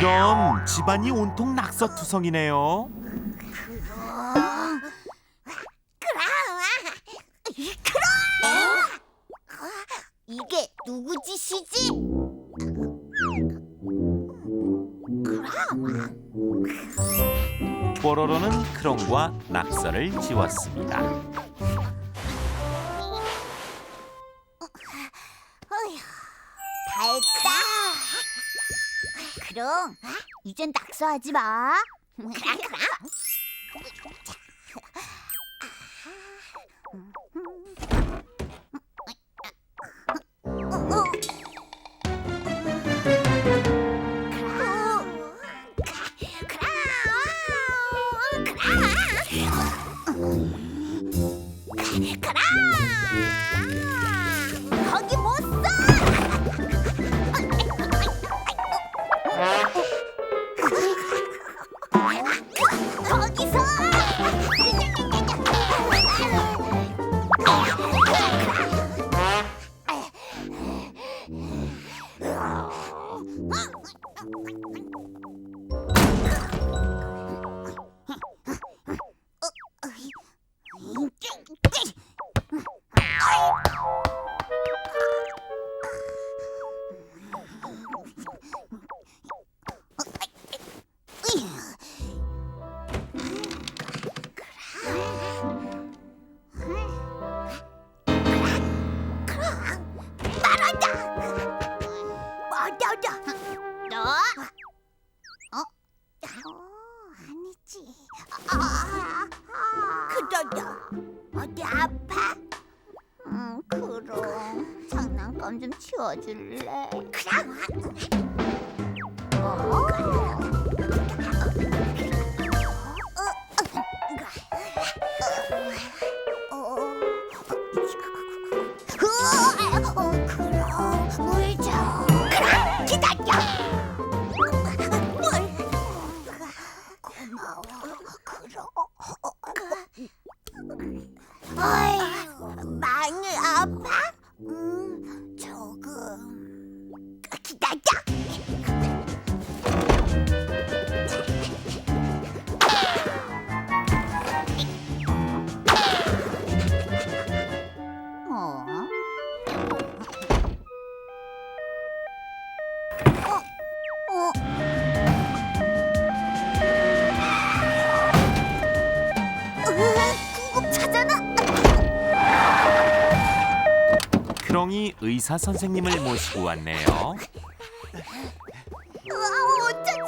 이번처럼 집안이 온통 낙서투성이네요. 이게 누구 짓이지? 뽀로로는 크롱과 낙서를 지웠습니다. 이젠 낙서하지 마. 그럼 그럼. 거 의사 선생님을 모시고 왔네요. 아, 어쩌지?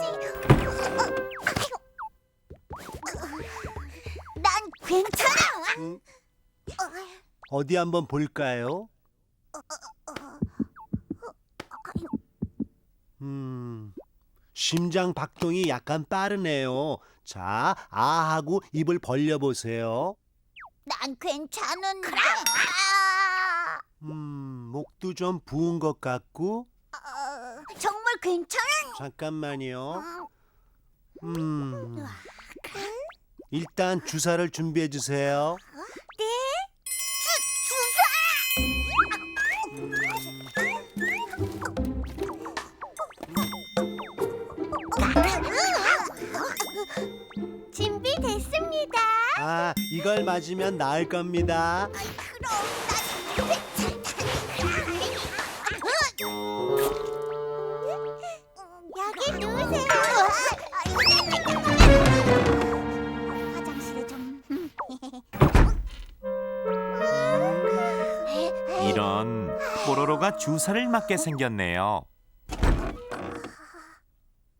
난 괜찮아. 음, 어디 한번 볼까요? 음, 심장 박동이 약간 빠르네요. 자, 아 하고 입을 벌려 보세요. 난 괜찮은데. 아, 음, 목도 좀 부은 것 같고. 어, 정말 괜찮아. 잠깐만요. 음, 일단 주사를 준비해 주세요. 네? 주사. 준비됐습니다. 아, 이걸 맞으면 나을 겁니다. 그럼 뽀로로가 주사를 맞게 생겼네요.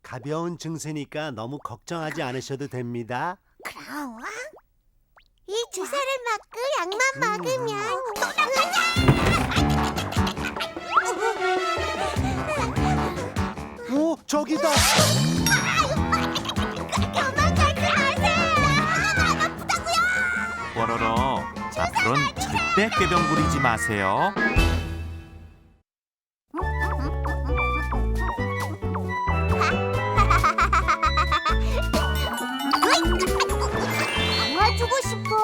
가벼운 증세니까 너무 걱정하지 않으셔도 됩니다. 그럼 이 주사를 맞고 약만 먹으면 오, 저기다. 도망가지 마세요. 뽀로로, 앞으론 절대 꾀병 부리지 마세요. 주고 싶어.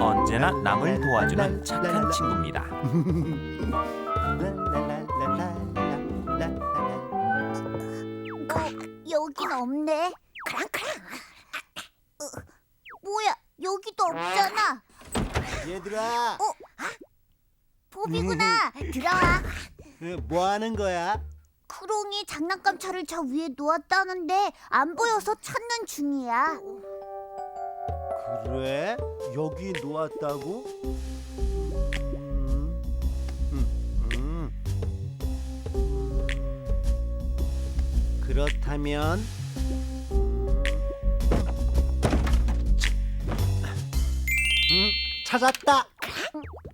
언제나 남을 도와주는 착한 친구입니다. 어, 여긴 없네. 크랑크랑. 어, 뭐야? 여기도 없잖아. 얘들아, 포비구나. 들어와. 뭐 하는 거야? 크롱이 장난감 차를 저 위에 놓았다는데 안 보여서 찾는 중이야. 그래? 여기 놓았다고? 음, 음, 음. 그렇다면 음, 찾았다.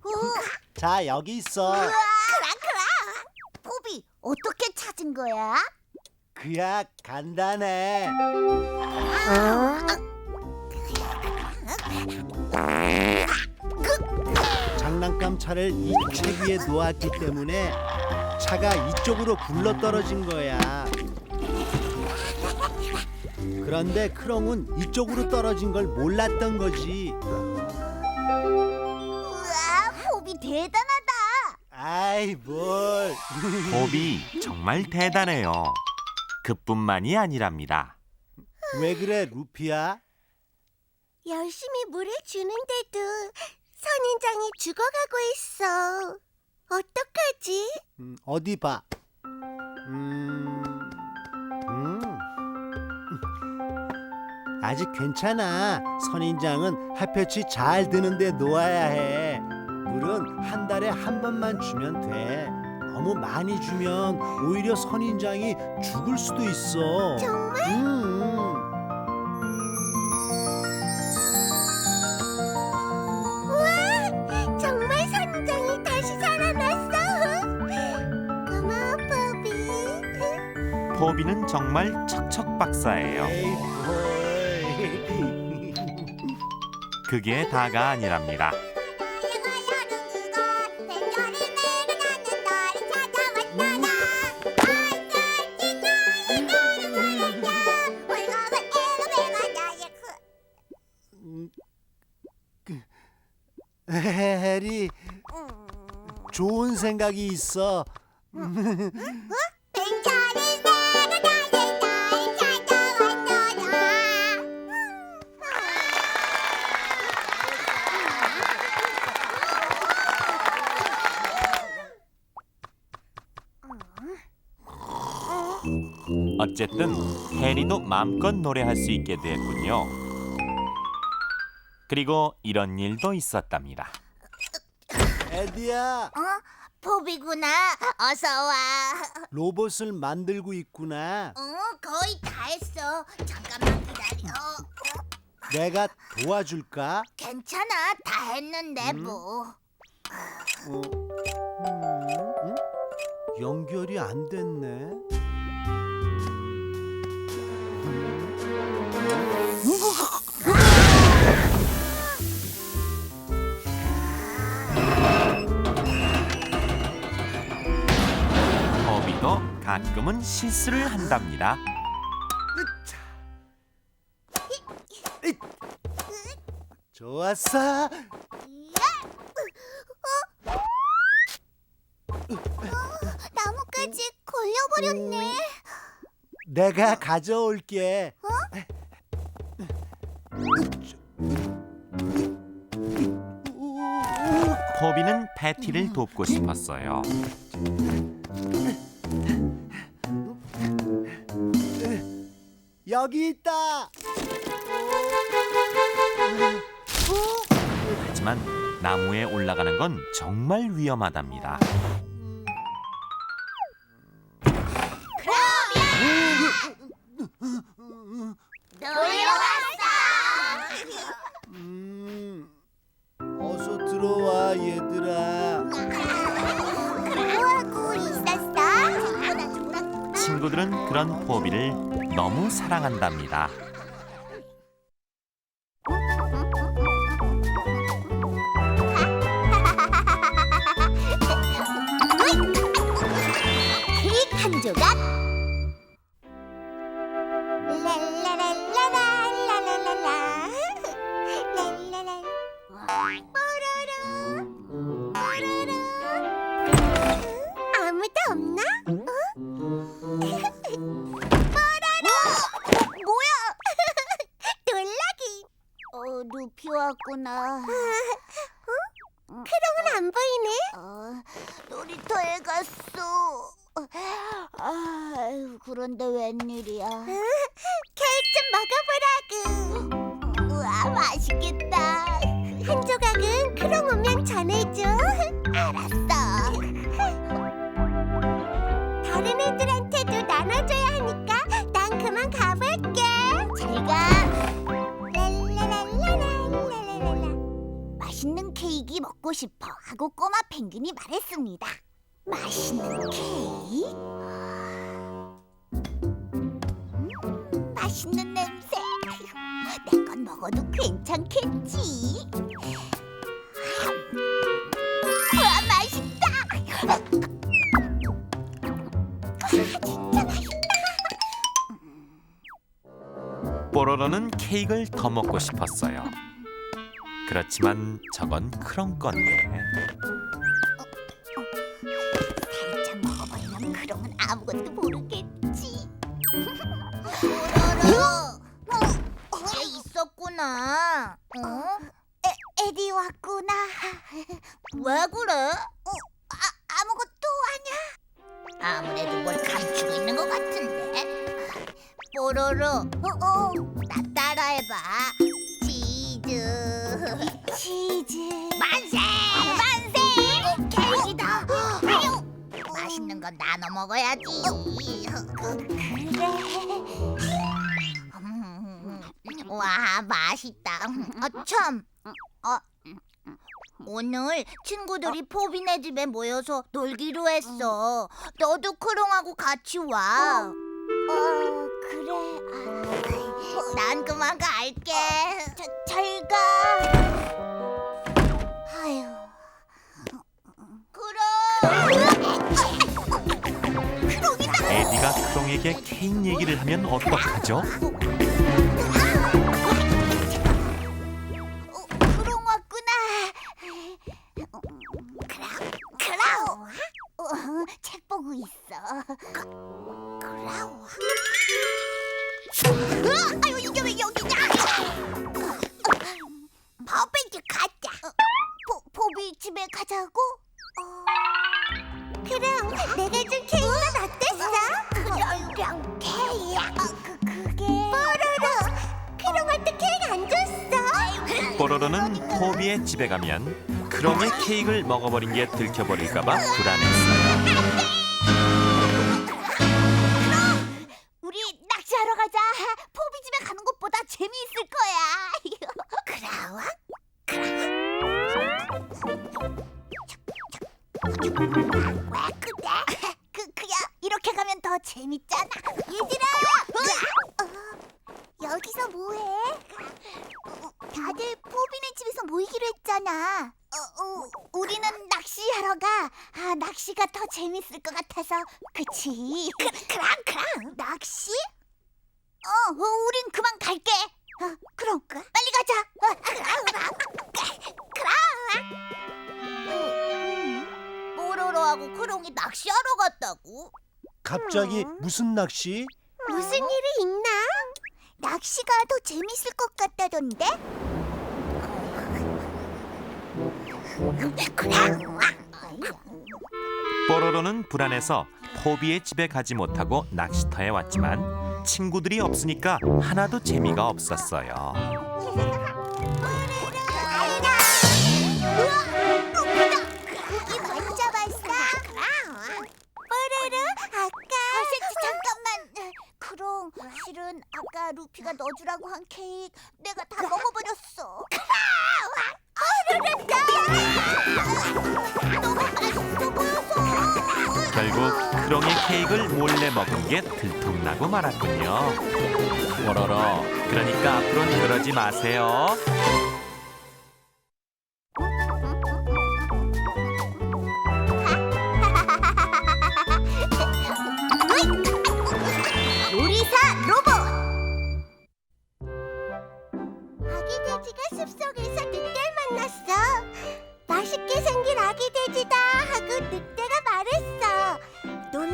후. 자 여기 있어. 우와. 크랑크랑. 포비 어떻게 찾은 거야? 그야 간단해. 장난감 차를 이 책 위에 놓았기 때문에 차가 이쪽으로 굴러 떨어진 거야. 그런데 크롱은 이쪽으로 떨어진 걸 몰랐던 거지. 대단하다. 아이 뭘. 봅이 정말 대단해요. 그뿐만이 아니랍니다. 왜 그래 루피야? 열심히 물을 주는데도 선인장이 죽어가고 있어. 어떡하지? 음, 어디 봐. 음, 음. 아직 괜찮아. 선인장은 햇볕이 잘 드는데 놓아야 해. 물은 한 달에 한 번만 주면 돼. 너무 많이 주면 오히려 선인장이 죽을 수도 있어. 정말? 음. 우와, 정말 선인장이 다시 살아났어. 고마워, 포비. 포비는 정말 척척 박사예요. 에이. 그게 다가 아니랍니다. 해리 좋은 생각이 있어. 어쨌든 해리도 마음껏 노래할 수 있게 됐군요. 그리고 이런 일도 있었답니다. 에디야, 어? 포비구나. 어서 와. 로봇을 만들고 있구나. 어, 거의 다 했어. 잠깐만 기다려. 내가 도와줄까? 괜찮아. 다 했는데 음. 뭐. 어, 음, 음? 연결이 안 됐네. 포 가끔은 실수를 한답니다. 좋았어. 나뭇가지 걸려버렸네. 내가 가져올게. 포비는 패티를 돕고 싶었어요. 여기 있다. 하지만 나무에 올라가는 건 정말 위험하답니다. 친구들은 그런 포비를 너무 사랑한답니다. 있었구나. 크롱은 안 보이네. 어, 놀이터에 갔어. 아유, 그런데 웬일이야? 케이크 좀 먹어보라고. 우와, 맛있겠다. 한 조각은 크롱 오면 전해줘. 알았어. 다른 애들한테 먹고 싶어 하고 꼬마 펭귄이 말했습니다. 맛있는 케이크? 음, 맛있는 냄새. 내 건 먹어도 괜찮겠지. 와 맛있다. 아, 진짜 맛있다. 뽀로로는 케이크를 더 먹고 싶었어요. 그렇지만 저건 크롱 건데 살짝 먹어버리면 그러면 아무것도 모르겠지. 뽀로로, 집에 있었구나. 어? 에, 에디 왔구나. 왜 그래? 어, 아, 아무것도 아니야. 아무래도 뭘 감추고 있는 것 같은데. 뽀로로, 어, 어, 나 따라해봐. 건 나눠 먹어야지. 그래. 와, 맛있다. 아, 참. 어, 오늘 친구들이 포비네 집에 모여서 놀기로 했어. 너도 크롱하고 같이 와. 어, 그래. 난 그만 갈게. 자, 잘 가. 아유. 크롱. 에디가 크롱에게 케이크 얘기를 하면 어떡하죠? 가면 크롱의 케이크를 먹어버린 게 들켜버릴까봐 불안했어요. 갑자기 무슨 낚시? 무슨 일이 있나? 낚시가 더 재밌을 것 같다던데? 뽀로로는 불안해서 포비의 집에 가지 못하고 낚시터에 왔지만 친구들이 없으니까 하나도 재미가 없었어요. 크롱 실은 아까 루피가 넣어주라고 한 케이크 내가 다 먹어버렸어. 너무 맛있어 보여서. 결국 크롱의 케이크를 몰래 먹은 게 들통나고 말았군요. 뽀로로, 그러니까 앞으로는 그러지 마세요.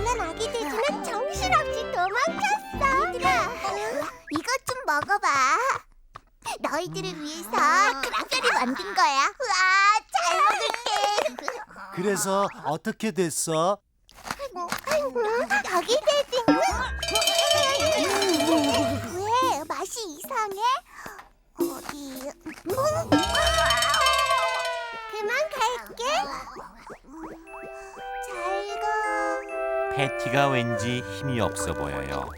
놀란 아기 돼지는 정신없이 도망쳤어. 이것 좀 먹어봐. 너희들을 위해서 특별히 만든 거야. 와, 잘 먹을게. 그래서 어떻게 됐어? 닭이 되든 왜 맛이 이상해? 어디? 그 패티가 왠지 힘이 없어 보여요.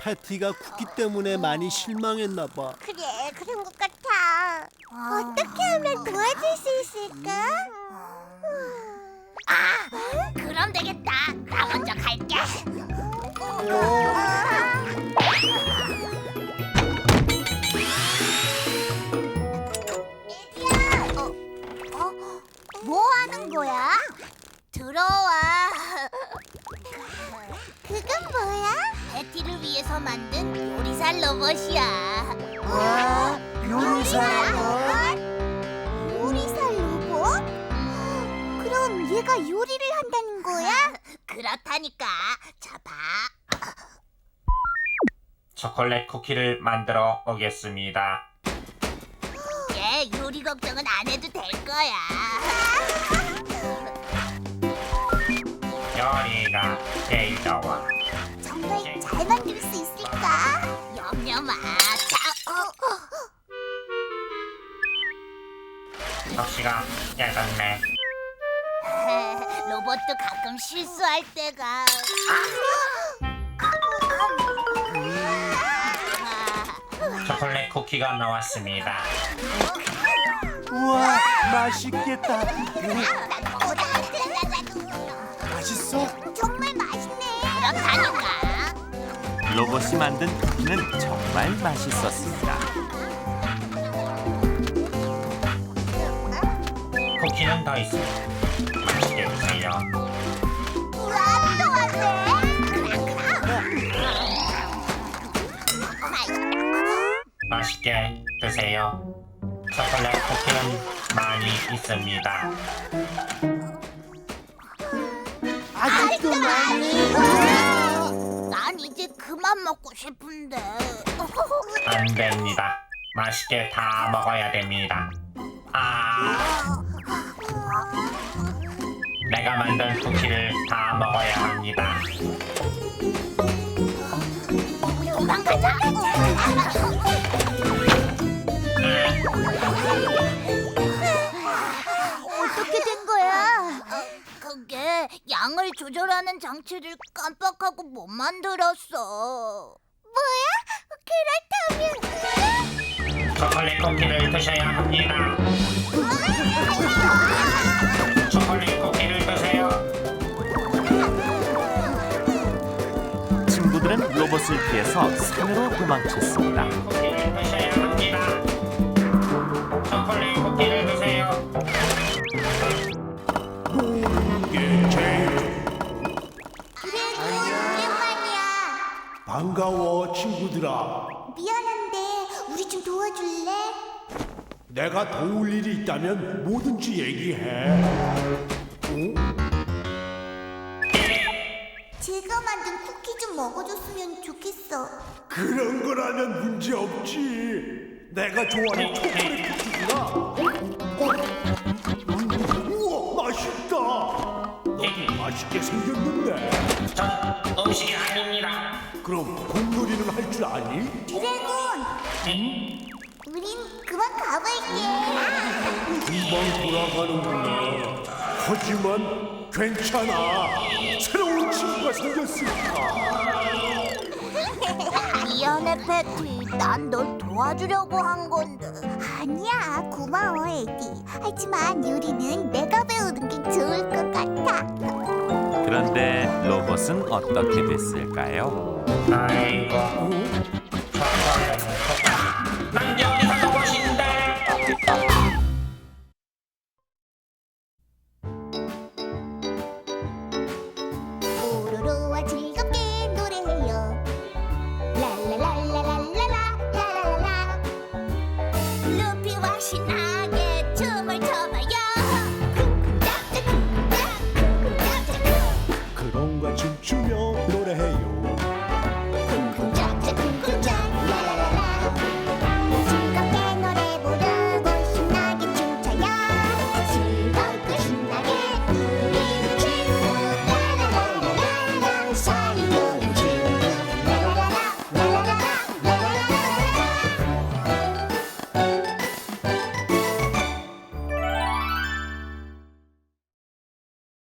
패티가 쿠키 때문에 많이 실망했나 봐. 그래, 그런 것 같아. 어떻게 하면 도와줄 수 있을까? 아, 그럼 되겠다. 나 먼저 갈게. 위해서 만든 요리사 로봇이야. 와, 요리사 로봇? 요리사 로봇? 그럼 얘가 요리를 한다는 거야? 그렇다니까. 자, 봐. 초콜릿 쿠키를 만들어 오겠습니다. 얘 요리 걱정은 안 해도 될 거야. 접시가 깨졌네. 로봇도 가끔 실수할 때가. 초콜릿 쿠키가 나왔습니다. 우와, 맛있겠다. 맛있어? 정말 맛있네. 그렇다니까. 로봇이 만든 쿠키는 정말 맛있었습니다. 쿠키는 더 있습니다. 맛있게 드세요. 왔네. 맛있게 드세요. 초콜릿 쿠키는 많이 있습니다. 아직도 많이. 난 이제 그만 먹고 싶은데. 안 됩니다. 맛있게 다 먹어야 됩니다. 아, 내가 만든 쿠키를 다 먹어야 합니다. 도망가자. 어떻게 된 거야? 그게 양을 조절하는 장치를 깜빡하고 못 만들었어. 뭐야? 그렇다면 초콜릿 쿠키를 드셔야 합니다. 친구들은 로봇을 피해서 산으로 도망쳤습니다. 쿠키를 드셔야 합니다. 초콜릿 쿠키를 드세요. 그래도 오랜만이야. 반가워, 친구들아. 미안한데 우리 좀 도와줄래? 내가 도울 일이 있다면 뭐든지 얘기해. 제가 만든 쿠키 좀 먹어줬으면 좋겠어. 그런 거라면 문제 없지. 내가 좋아하는 초콜릿 쿠키구나. 어? 우와, 맛있다. 너무 맛있게 생겼는데. 전 음식이 아닙니다. 그럼 공놀이는 할 줄 아니? 드래곤, 우린 그만 가볼게. 금방 돌아가는구나. 하지만 괜찮아. 친구가 생겼으니까. 미안해 패티, 난 널 도와주려고 한 건데. 아니야, 고마워 에디. 하지만 요리는 내가 배우는 게 좋을 것 같아. 그런데 로봇은 어떻게 됐을까요? 아이고, 어?